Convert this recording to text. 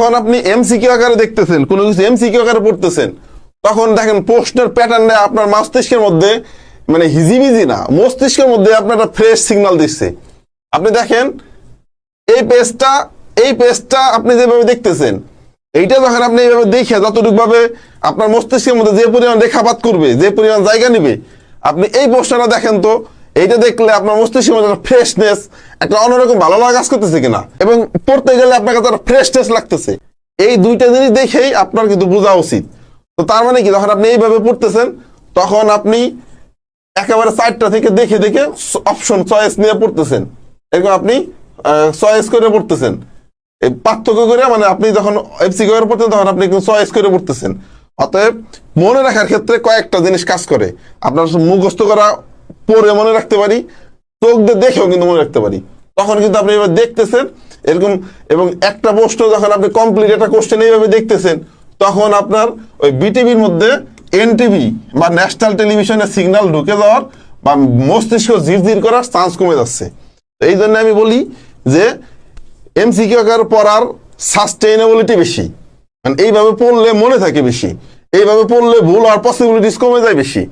যখন আপনি এমসিকিউ আকারে দেখতেছেন, কোনো কিছু এমসিকিউ আকারে পড়তেছেন, তখন দেখেন প্রশ্নের প্যাটার্নে আপনার মস্তিষ্কের মধ্যে মানে হিজিবিজি না, মস্তিষ্কের মধ্যে আপনার একটা ফ্রেশ সিগন্যাল দিচ্ছে। আপনি দেখেন, এই পেজটা এই পেজটা আপনি যেভাবে দেখতেছেন, এইটা যখন আপনি এইভাবে দেখে যতটুকু ভাবে আপনার মস্তিষ্কের মধ্যে যে পরিমাণ রেখাপাত করবে, যে পরিমাণ জায়গা নিবে, আপনি এই প্রশ্নটা দেখেন তো এইটা দেখলে আপনার মস্তিষ্কের মধ্যে একটা ফ্রেশনেস একটা অন্যরকম ভালো লাগা কাজ করতেছে কিনা? এবং পড়তে গেলে আপনার কাছে একটা ফ্রেশনেস লাগতেছে। এই দুইটা জিনিস দেখেই আপনার কিন্তু বোঝা উচিত। তো তার মানে কি? যখন আপনি এইভাবে পড়তেছেন, তখন আপনি একেবারে সাইডটা থেকে দেখে দেখে অপশন চয়েস নিয়ে পড়তেছেন। এরকম আপনি চয়েস করে পড়তেছেন। পার্থক্য করে মানে আপনি যখন এফসি করে পড়তেন তখন আপনি চয়েস করে পড়তেছেন। অতএব মনে রাখার ক্ষেত্রে কয়েকটা জিনিস কাজ করে। আপনার মুখস্থ করা পড়ে মনে রাখতে পারি, চোখ দিয়ে দেখেও কিন্তু মনে রাখতে পারি। তখন কিন্তু আপনি এবার দেখতেছেন, এরকম, এবং একটা প্রশ্ন যখন আপনি কমপ্লিট একটা কোশ্চেন এইভাবে দেখতেছেন, তখন আপনার ওই বিটিভির মধ্যে এনটিভি বা ন্যাশনাল টেলিভিশনের সিগন্যাল ঢুকে যাওয়ার বা মস্তিষ্ক ঝিরঝির করার চান্স কমে যাচ্ছে। এই জন্য আমি বলি যে এমসিকিউ আকার পড়ার সাস্টেইনেবিলিটি বেশি। মানে এইভাবে পড়লে মনে থাকে বেশি। এইভাবে পড়লে ভুল হওয়ার পসিবিলিটিস কমে যায় বেশি।